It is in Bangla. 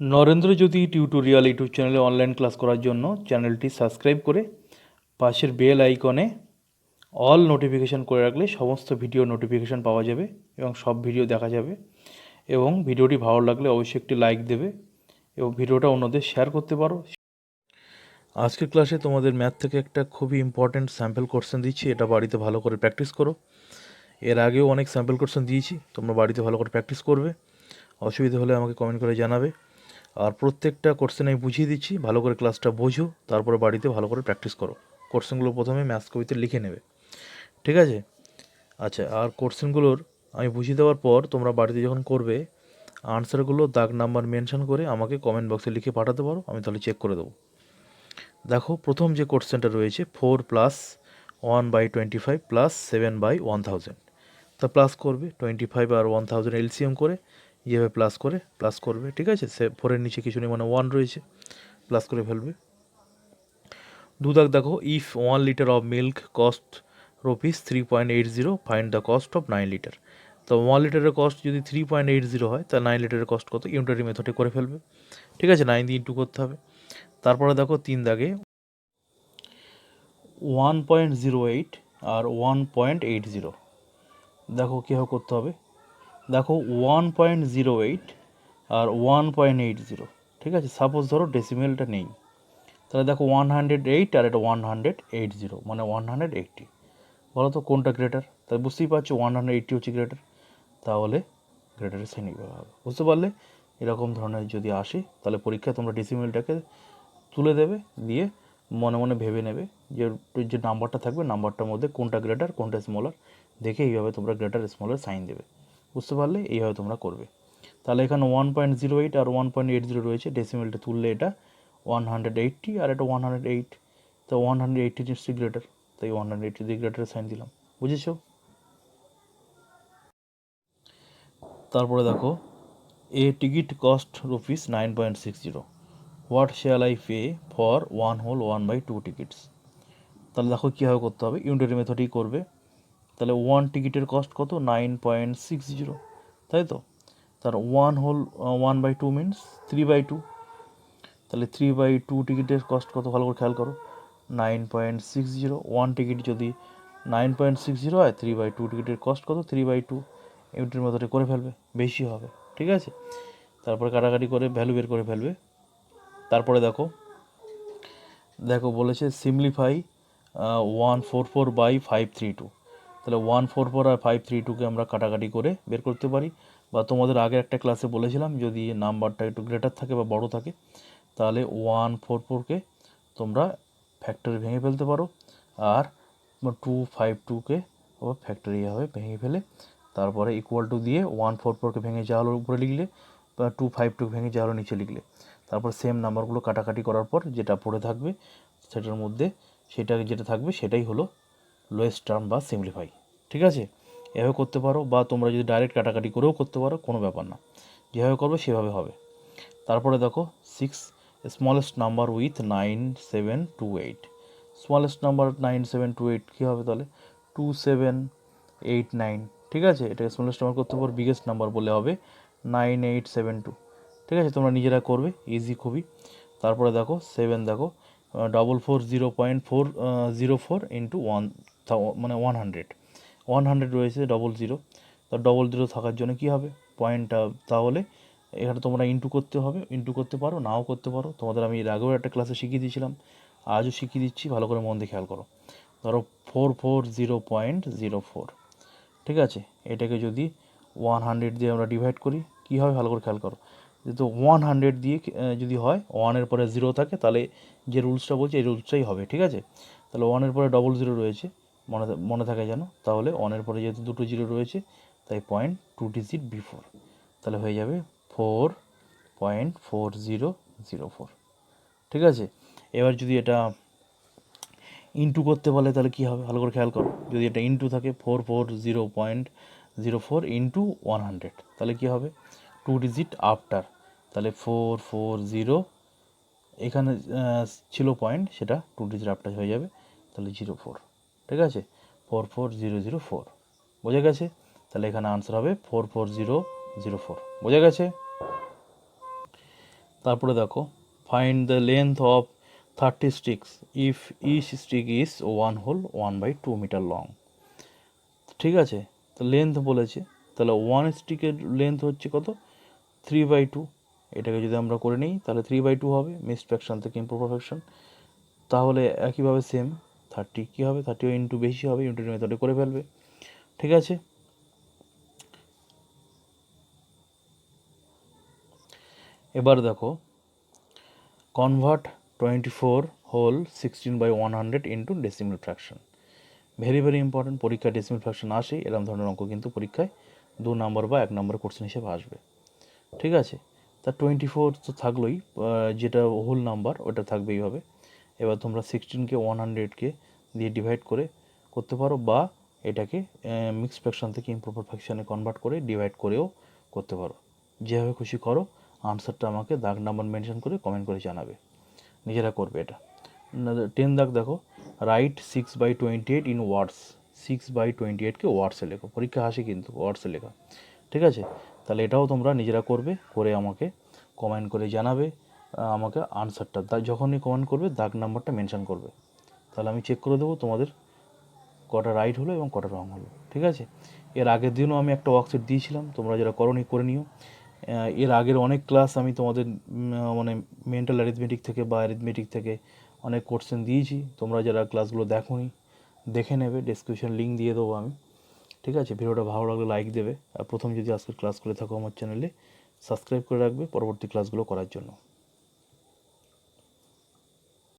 নরেন্দ্র জ্যোতি টিউটোরিয়াল ইউটিউব চ্যানেলে অনলাইন ক্লাস করার জন্য চ্যানেলটি সাবস্ক্রাইব করে পাশের বেল আইকনে অল নোটিফিকেশান করে রাখলে সমস্ত ভিডিও নোটিফিকেশান পাওয়া যাবে এবং সব ভিডিও দেখা যাবে এবং ভিডিওটি ভালো লাগলে অবশ্যই একটি লাইক দেবে এবং ভিডিওটা অন্যদের শেয়ার করতে পারো। আজকের ক্লাসে তোমাদের ম্যাথ থেকে একটা খুবই ইম্পর্ট্যান্ট স্যাম্পল কোশ্চেন দিচ্ছি, এটা বাড়িতে ভালো করে প্র্যাকটিস করো। এর আগেও অনেক স্যাম্পল কোশ্চেন দিয়েছি, তোমরা বাড়িতে ভালো করে প্র্যাকটিস করবে। অসুবিধা হলে আমাকে কমেন্ট করে জানাবে। আর প্রত্যেকটা কোশ্চেন আমি বুঝিয়ে দিচ্ছি, ভালো করে ক্লাসটা বোঝো, তারপরে বাড়িতে ভালো করে প্র্যাকটিস করো। কোশ্চেনগুলো প্রথমে ম্যাথস কবিতে লিখে নেবে। ঠিক আছে? আচ্ছা আর কোশ্চেনগুলোর আমি বুঝিয়ে দেওয়ার পর তোমরা বাড়িতে যখন করবে আনসারগুলো দাগ নাম্বার মেনশন করে আমাকে কমেন্ট বক্সে লিখে পাঠাতে পারো, আমি তাহলে চেক করে দেবো। দেখো, প্রথম যে কোশ্চেনটা রয়েছে four plus one by twenty five plus seven by one thousand তা প্লাস করবে টোয়েন্টি ফাইভ আর ওয়ান থাউজেন্ড এলসিএম করে যেভাবে প্লাস করে প্লাস করবে, ঠিক আছে? সে ফোরের নিচে কিছু নেই মানে ওয়ান রয়েছে প্লাস করে ফেলবে। দু দাগ দেখো if one litre of milk cost rupees three point eight zero find the cost of nine litre তো ওয়ান লিটারের কস্ট যদি থ্রি পয়েন্ট এইট জিরো হয় তা নাইন লিটারের কস্ট কত? ইউনিটারি মেথডে করে ফেলবে। ঠিক আছে? নাইন দিয়ে ইন্টু করতে হবে। তারপরে দেখো, তিন দাগে ওয়ান পয়েন্ট জিরো এইট আর ওয়ান পয়েন্ট এইট জিরো দেখো, কীভাবে করতে হবে? দেখো ওয়ান পয়েন্ট জিরো এইট আর ওয়ান পয়েন্ট এইট জিরো ঠিক আছে? সাপোজ ধরো ডেসিমেলটা নেই। তাহলে দেখো ওয়ান হান্ড্রেড এইট আর এটা ওয়ান হান্ড্রেড এইট জিরো মানে ওয়ান হান্ড্রেড এইটটি বলো তো কোনটা গ্রেটার তাই বুঝতেই পারছ ওয়ান হান্ড্রেড এইটটি হচ্ছে গ্রেটার তাহলে গ্রেটারের শ্রেণি বিভাগ হবে। বুঝতে পারলে? এরকম ধরনের যদি আসে, তাহলে পরীক্ষা তোমরা ডেসিমেলটাকে তুলে দেবে, দিয়ে মনে মনে ভেবে নেবে যে যে নাম্বারটা থাকবে নাম্বারটার মধ্যে কোনটা গ্রেটার কোনটা স্মলার দেখে এইভাবে তোমরা গ্রেটার স্মলার সাইন দেবে। বুঝতে পারলে এইভাবে তোমরা করবে। তাহলে এখানে ওয়ান পয়েন্ট জিরো এইট আর ওয়ান পয়েন্ট এইট জিরো রয়েছে ডেসিমেলটা তুললে এটা ওয়ান হান্ড্রেড এইটটি আর এটা ওয়ান হান্ড্রেড এইট তো ওয়ান হান্ড্রেড এইটটি নিশ্চয়ই গ্রেটার তাই ওয়ান হান্ড্রেড এইটটি দিয়ে গ্রেটার সাইন দিলাম, বুঝেছ? তারপরে দেখো a ticket cost rupees nine point six zero what shall I pay for one whole one by two tickets তাহলে দেখো কীভাবে করতে হবে ইউনিটারি মেথডই করবে তাহলে ওয়ান টিকিটের কস্ট কত? নাইন পয়েন্ট সিক্স জিরো তাই তো? তার one whole one by two means three by two তাহলে থ্রি বাই টু টিকিটের কস্ট কত? ভালো করে খেয়াল করো। Nine point six zero one ticket যদি নাইন পয়েন্ট সিক্স জিরো হয় থ্রি বাই টু টিকিটের কস্ট কত? থ্রি বাই টু ইউনিটের মতো করে ফেলবে, বেশি হবে, ঠিক আছে? তারপরে কাটাকাটি করে ভ্যালু বের করে ফেলবে। তারপরে দেখো দেখো বলেছে simplify one four four by five three two তাহলে ওয়ান ফোর ফোর আর ফাইভ থ্রি টুকে আমরা কাটাকাটি করে বের করতে পারি। বা তোমাদের আগে একটা ক্লাসে বলেছিলাম, যদি নাম্বারটা একটু গ্রেটার থাকে বা বড় থাকে, তাহলে ওয়ান ফোর ফোরকে তোমরা ফ্যাক্টরি ভেঙে ফেলতে পারো। আর টু ফাইভ টুকে আবার ফ্যাক্টরি হবে ভেঙে ফেলে, তারপরে ইকুয়াল টু দিয়ে ওয়ান ফোর ফোরকে ভেঙে যা হলো উপরে লিখলে, বা টু ফাইভ টু ভেঙে যা হলো নিচে লিখলে। তারপর সেম নাম্বারগুলো কাটাকাটি করার পর যেটা পড়ে থাকবে, সেটার মধ্যে সেটা যেটা থাকবে, সেটাই হলো লোয়েস্ট টার্ম বা সিমপ্লিফাই আছে? এভাবে করতে পারো বা তোমরা যদি ডাইরেক্ট কাটাকাটি করেও করতে পারো, কোনো ব্যাপার না। যেভাবে করবে সেভাবে হবে। তারপরে দেখো six smallest number with nine seven two eight smallest number nine seven two eight কী হবে তাহলে? টু সেভেন এইট নাইন ঠিক আছে? এটাকে স্মলেস্ট নাম্বার করতে পারো বিগেস্ট নাম্বার বলে হবে নাইন এইট সেভেন টু ঠিক আছে? তোমরা নিজেরা করবে ইজি খুবই। তারপরে দেখো সেভেন দেখো double four zero point four zero four into one মানে ওয়ান হান্ড্রেড ওয়ান হান্ড্রেড রয়েছে ডবল জিরো তো ডবল জিরো থাকার জন্য কী হবে? পয়েন্টটা তাহলে এখানে তোমরা ইন্টু করতে হবে ইন্টু করতে পারো, নাও করতে পারো। তোমাদের আমি এর আগেও একটা ক্লাসে শিখিয়ে দিয়েছিলাম, আজও শিখিয়ে দিচ্ছি, ভালো করে মন দিয়ে খেয়াল করো। ধরো four four zero point zero four ঠিক আছে? এটাকে যদি ওয়ান হান্ড্রেড দিয়ে আমরা ডিভাইড করি, কী হবে? ভালো করে খেয়াল করো। যেহেতু ওয়ান হান্ড্রেড দিয়ে যদি হয় ওয়ানের পরে জিরো থাকে, তাহলে যে রুলসটা বলছে, এই রুলসটাই হবে। ঠিক আছে? তাহলে ওয়ানের পরে ডবল জিরো রয়েছে। মনে মনে থাকে যেন। তাহলে ওয়ানের পরে যেহেতু দুটো জিরো রয়েছে, তাই পয়েন্ট টু ডিজিট বিফোর তাহলে হয়ে যাবে four point four zero zero four ঠিক আছে? এবার যদি এটা ইন্টু করতে বলে, তাহলে কী হবে? ভালো করে খেয়াল করো। যদি এটা ইন্টু থাকে four four zero point zero four into one hundred তাহলে কী হবে? টু ডিজিট আফটার তাহলে ফোর ফোর জিরো এখানে ছিল পয়েন্ট সেটা টু ডিজিট আফটার হয়ে যাবে। তাহলে জিরো ফোর ঠিক আছে? Four four zero zero four বোঝা গেছে? তাহলে এখানে আনসার হবে four four zero zero four বোঝা গেছে? তারপরে দেখো find the length of thirty sticks if each stick is one whole one by two metre long ঠিক আছে? তো লেন্থ বলেছে। তাহলে ওয়ান স্টিকের লেন্থ হচ্ছে কত? থ্রি বাই টু এটাকে যদি আমরা করে নিই, তাহলে থ্রি বাই টু হবে। মিসড ফ্যাকশন থেকে ইম্প্রুভ ফ্যাকশন তাহলে একইভাবে সেম থার্টি কী হবে? থার্টি ইন্টু বেশি হবে ইন্টু মেথডে করে ফেলবে। ঠিক আছে? এবার দেখো convert twenty four whole sixteen by one hundred into decimal fraction very very important পরীক্ষায় ডেসিমেল ফ্র্যাকশন আসে এরকম ধরনের অঙ্ক কিন্তু পরীক্ষায় দু নম্বর বা এক নম্বর কোশ্চেন হিসেবে আসবে। ঠিক আছে? তা টোয়েন্টি ফোর তো থাকলোই যেটা হোল নাম্বার ওটা থাকবে এইভাবে এবার তোমরা সিক্সটিনকে ওয়ান হান্ড্রেডকে দিয়ে ডিভাইড করে করতে পারো বা এটাকে মিক্স ফ্র্যাকশন থেকে ইম্প্রপার ফ্যাকশানে কনভার্ট করে ডিভাইড করেও করতে পারো। যেভাবে খুশি করো আনসারটা আমাকে দাগ নাম্বার মেনশন করে কমেন্ট করে জানাবে। নিজেরা করবে এটা। টেন দাগ দেখো write six by twenty eight in words six by twenty এইটকে ওয়ার্ডসে লেখো। পরীক্ষা আসে কিন্তু ওয়ার্ডসে লেখা। ঠিক আছে? তাহলে এটাও তোমরা নিজেরা করবে, করে আমাকে কমেন্ট করে জানাবে। আমাকে আনসারটা দা যখনই কমেন্ট করবে, দাগ নাম্বারটা মেনশান করবে। তাহলে আমি চেক করে দেবো তোমাদের কটা রাইট হলো এবং কটা রং হলো। ঠিক আছে? এর আগের দিনও আমি একটা ওয়ার্কশিট দিয়েছিলাম, তোমরা যারা করনি করে নিও। এর আগের অনেক ক্লাস আমি তোমাদের মানে মেন্টাল অ্যারিথমেটিক থেকে বা অ্যারিথমেটিক থেকে অনেক কোশ্চেন দিয়েছি। তোমরা যারা ক্লাসগুলো দেখোনি, দেখে নেবে। ডেসক্রিপশন লিঙ্ক দিয়ে দেবো আমি। ঠিক আছে? ভিডিওটা ভালো লাগলে লাইক দেবে। আর প্রথম যদি আজকের ক্লাস করে থাকো আমার চ্যানেলে সাবস্ক্রাইব করে রাখবে। পরবর্তী ক্লাসগুলো করার জন্য।